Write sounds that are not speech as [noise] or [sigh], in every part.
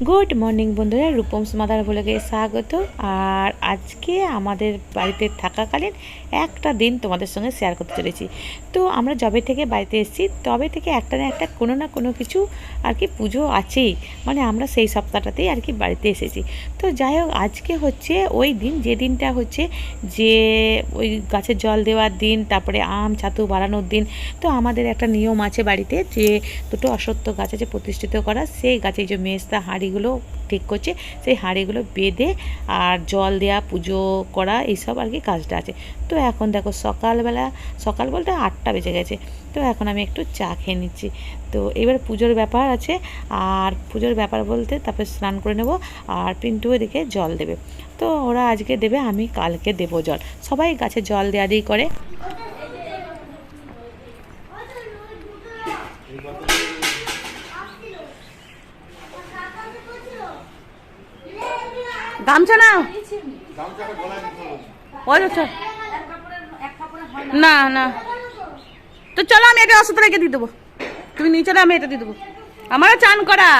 Good morning বন্ধুরা রূপমস mother বলে স্বাগত। আর আজকে আমাদের বাড়িতে থাকাকালীন একটা দিন তোমাদের সঙ্গে শেয়ার করতে চলেছি। তো আমরা যবে থেকে বাড়িতে এসেছি, তবে থেকে একটা না একটা কোনো না কোনো কিছু আর কি পুজো আছেই। মানে আমরা সেই সপ্তাহটাতেই আর কি বাড়িতে এসেছি। তো যাই হোক, আজকে হচ্ছে ওই দিন, যে দিনটা হচ্ছে যে ওই গাছের জল দেওয়ার দিন, তারপরে আম, ছাতু বাড়ানোর দিন, তো আমাদের একটা নিয়ম আছে বাড়িতে যে দুটো অসত্য গাছ আছে প্রতিষ্ঠিত করা, সেই গাছে যে মেজদা হাঁড়িগুলো ঠিক করছে, সেই হাঁড়িগুলো বেঁধে আর জল দেওয়া পুজো করা, এইসব আর কি কাজটা আছে। তো এখন দেখো সকালবেলা, সকাল বলতে আটটা বেজে গেছে। তো এখন আমি একটু চা খেয়ে নিচ্ছি। তো এবার পুজোর ব্যাপার আছে, আর পুজোর ব্যাপার বলতে তারপরে স্নান করে নেব আর পিন্টু এদিকে জল দেবে। তো ওরা আজকে দেবে, আমি কালকে দেবো জল। সবাই গাছে জল দেওয়া দিই করে। গামছা নাও। না না। তো চলো আমি এটা অসুস্থ রেখে দিয়ে দেবো। তুমি নিচে আমি এটা দিয়ে দেবো। আমারও চান করা।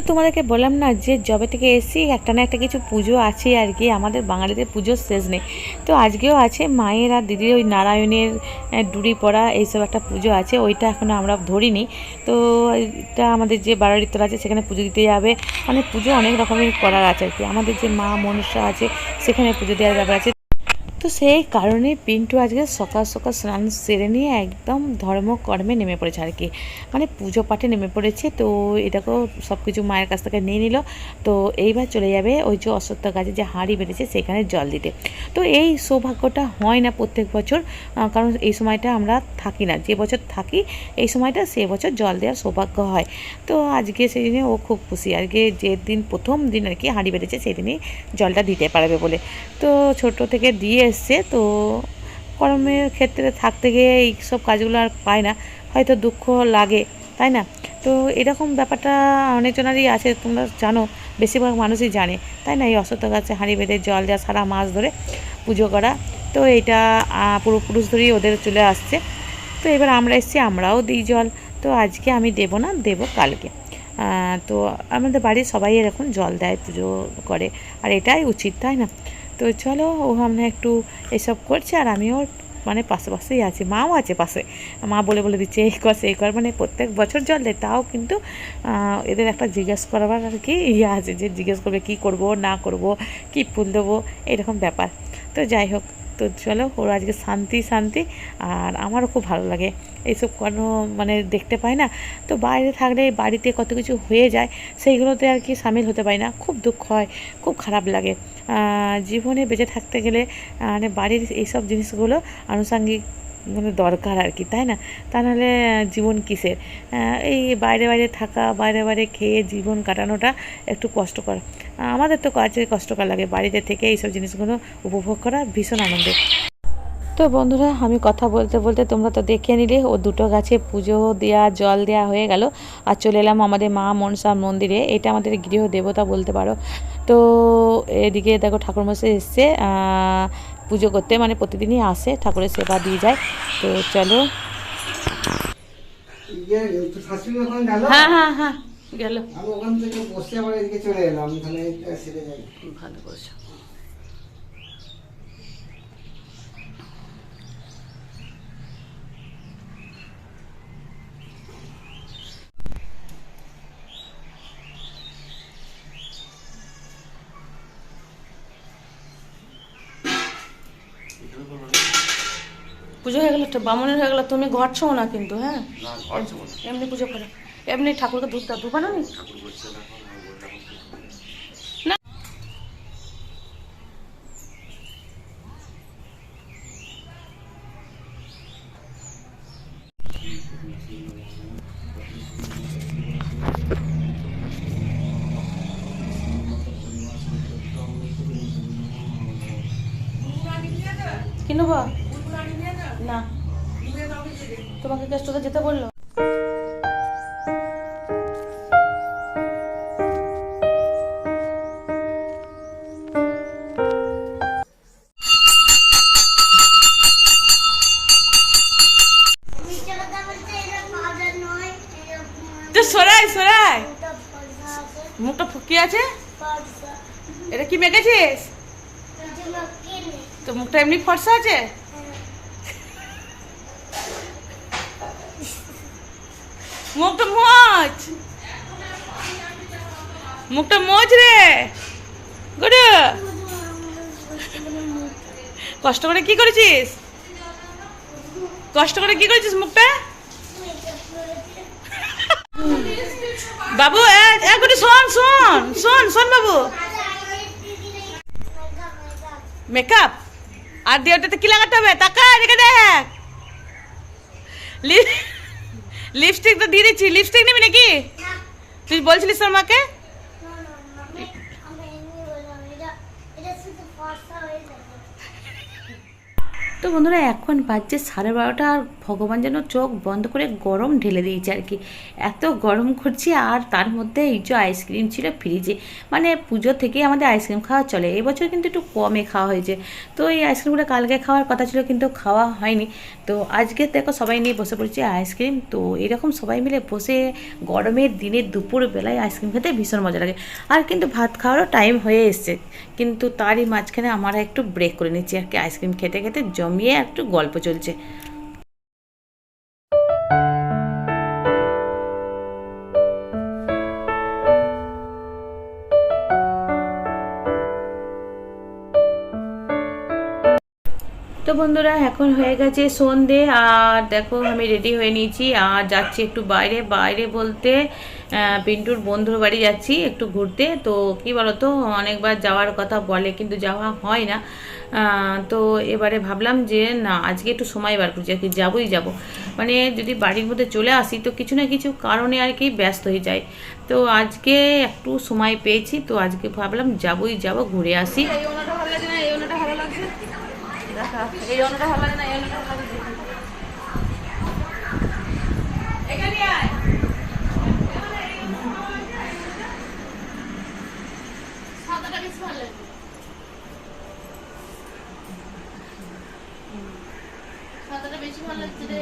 তো তোমাদেরকে বললাম না যে জবে থেকে এসেছি, একটা না একটা কিছু পুজো আছে আর কি। আমাদের বাঙালিদের পুজোর শেষ নেই। তো আজকেও আছে মায়ের আর দিদির ওই নারায়ণের ডুরি পড়া এইসব একটা পুজো আছে, ওইটা এখনও আমরা ধরিনি। তো এটা আমাদের যে বাড়ির আছে, সেখানে পুজো দিতে যাবে। মানে পুজো অনেক রকমের করার আছে আর কি। আমাদের যে মা মনুষ্য আছে, সেখানে পুজো দেওয়ার ব্যাপার আছে। তো সেই কারণে পিন্টু আজকে সকাল সকাল স্নান সেরে নিয়ে একদম ধর্মকর্মে নেমে পড়েছে আর কি। মানে পুজো পাঠে নেমে পড়েছে, তো এটাকেও সব কিছু মায়ের কাছ থেকে নিয়ে নিল। তো এইবার চলে যাবে ওই যে অশ্বত্থ গাছে যে হাঁড়ি বেড়েছে সেখানে জল দিতে। তো এই সৌভাগ্যটা হয় না প্রত্যেক বছর কারণ এই সময়টা আমরা থাকি না। যে বছর থাকি, এই সময়টা সে বছর জল দেওয়ার সৌভাগ্য হয়। তো আজকে সেই দিনে ও খুব খুশি। আজকে যে দিন প্রথম দিন আর কি হাঁড়ি বেড়েছে সেই দিনই জলটা দিতে পারবে বলে। তো ছোট থেকে দিয়ে এসছে, তো কর্মের ক্ষেত্রে থাকতে গিয়ে এই সব কাজগুলো আর পায় না। হয়তো দুঃখ লাগে, তাই না? তো এরকম ব্যাপারটা অনেকজনেরই আছে, তোমরা জানো, বেশিরভাগ মানুষই জানে, তাই না? এই অসত্য গাছে হাঁড়ি বেঁধে জল দেওয়া, সারা মাস ধরে পুজো করা, তো এটা পূর্বপুরুষ ধরেই ওদের চলে আসছে। তো এবার আমরা এসেছি, আমরাও দিই জল, তো আজকে আমি দেবো না, দেবো কালকে। তো আমাদের বাড়ির সবাই এরকম জল দেয়, পুজো করে, আর এটাই উচিত, তাই না? তো চলো, ও আমরা একটু এসব করছে আর আমিও মানে পাশে পাশেই আছি, মাও আছে পাশে। মা বলে বলে দিচ্ছে, এই কর, সেই কর মানে প্রত্যেক বছর জল দেয়, তাও কিন্তু এদের একটা জিজ্ঞেস করবার আর কি ইয়ে আছে যে জিজ্ঞেস করবে কি করব, না করব, কি ফুল দেবো, এরকম ব্যাপার। তো যাই হোক, তো চলো, ওর আজকে শান্তি শান্তি, আর আমারও খুব ভালো লাগে। এইসব কোনো মানে দেখতে পাই না, তো বাইরে থাকলে বাড়িতে কত কিছু হয়ে যায়, সেইগুলোতে আর কি সামিল হতে পারি না, খুব দুঃখ হয়, খুব খারাপ লাগে। জীবনে বেঁচে থাকতে গেলে মানে বাড়ির এইসব জিনিসগুলো আনুষাঙ্গিক মানে দরকার আর কি, তাই না? তা নাহলে জীবন কিসের? এই বাইরে বাইরে থাকা, বাইরে বাইরে খেয়ে জীবন কাটানোটা একটু কষ্টকর। আমাদের তো কাজে কষ্টকর লাগে, বাড়িতে থেকে এইসব জিনিসগুলো উপভোগ করা ভীষণ আনন্দের। তো বন্ধুরা আমি কথা বলতে বলতে তোমরা তো দেখে নিলে ও দুটো গাছে পুজো দেওয়া জল দেওয়া হয়ে গেল। আর চলে এলাম আমাদের মা মনসা মন্দিরে। এটা আমাদের গৃহ দেবতা বলতে পারো। তো এদিকে দেখো ঠাকুরমশাই এসছে আহ, পুজো করতে মানে প্রতিদিনই আসে ঠাকুরের সেবা দিয়ে যায়। তো চলো। ইয়ে, হ্যাঁ হ্যাঁ হ্যাঁ গেল। আমি ওখান থেকে বসে আবার এদিকে চলে এলাম তাহলে এটা সেরে যাই। ভালো করছ পুজো হয়ে গেল বামনের হয়ে গেল তুমি ঘর ছো না কিন্তু হ্যাঁ? এমনি পুজো করে। এমনি ঠাকুরকে ধূপ দাও ধূপ আনো নি? না। তোমাকে গেস্টকে যেতে বলল? তো সরাই সরাই। মুখটা কি আছে? এটা কি মেখেছিস? তো মুখটা এমনি ফর্সা আছে? মুখটা মোচ। মুখটা মোচ রে। গুডু। কষ্ট করে কি করেছিস? কষ্ট করে কি করেছিস মুখটা? বাবু, এ শোন শোন শোন শোন বাবু। মেকআপ? আর দিয়ে ওটাতে কি লাগাতে হবে? তাকা এদিকে দেখ। লিপস্টিক তো দিয়ে দিচ্ছি। লিপস্টিক নিবি নাকি? তুই বলছিলিস তোর মাকে? তো বন্ধুরা, এখন বাজছে সাড়ে বারোটা আর ভগবান যেন চোখ বন্ধ করে গরম ঢেলে দিয়েছে আর কি। এত গরম করছে আর তার মধ্যে এই যে আইসক্রিম ছিল ফ্রিজে। মানে পুজো থেকেই আমাদের আইসক্রিম খাওয়া চলে, এবছর কিন্তু একটু কমে খাওয়া হয়েছে। তো এই আইসক্রিমগুলো কালকে খাওয়ার কথা ছিল কিন্তু খাওয়া হয়নি। তো আজকে দেখো সবাই নিয়ে বসে পড়েছে আইসক্রিম। তো এরকম সবাই মিলে বসে গরমের দিনে দুপুর বেলায় আইসক্রিম খেতে ভীষণ মজা লাগে। আর কিন্তু ভাত খাওয়ারও টাইম হয়ে এসছে। কিন্তু তারই মাঝখানে আমরা একটু ব্রেক করে নিচ্ছি আর কি আইসক্রিম খেতে খেতে জমিয়ে একটু গল্প চলছে। তো বন্ধুরা, এখন হয়ে গেছে সন্ধে। আর দেখো, আমি রেডি হয়ে নিয়েছি। আর যাচ্ছি একটু বাইরে। বাইরে বলতে পিন্টুর বন্ধুর বাড়ি যাচ্ছি একটু ঘুরতে। তো কি বলতো, অনেকবার যাওয়ার কথা বলে, কিন্তু যাওয়া হয় না। তো এবারে ভাবলাম যে, না, আজকে একটু সময় বার করছি, আর কি যাবোই যাব। মানে যদি বাড়ির মধ্যে চলে আসি, তো কিছু না কিছু কারণে আর কি ব্যস্ত হয়ে যায়। তো আজকে একটু সময় পেয়েছি, তো আজকে ভাবলাম যাবোই যাব, ঘুরে আসি। এই ওনাটা ভালো লাগে না, এই ওনাটা ভালো বেশি ভালো লাগে। সাদাটা বেশি ভালো লাগছে রে।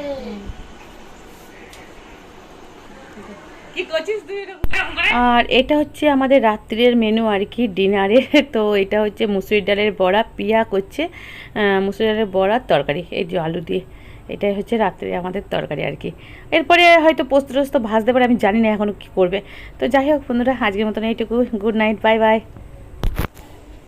আর এটা হচ্ছে আমাদের রাত্রির মেনু আর কি ডিনারে [laughs] তো এটা হচ্ছে মুসুরির ডালের বড়া, পিয়া করছে মুসুরি ডালের বড়ার তরকারি। এই যে আলু দিয়ে। এটাই হচ্ছে রাত্রে আমাদের তরকারি আর কি। এরপরে হয়তো পোস্ত ভাজতে পারে, আমি জানি না এখনও কী করবে। তো যাই হোক বন্ধুরা, আজকের মতন এইটুকু। Good night bye bye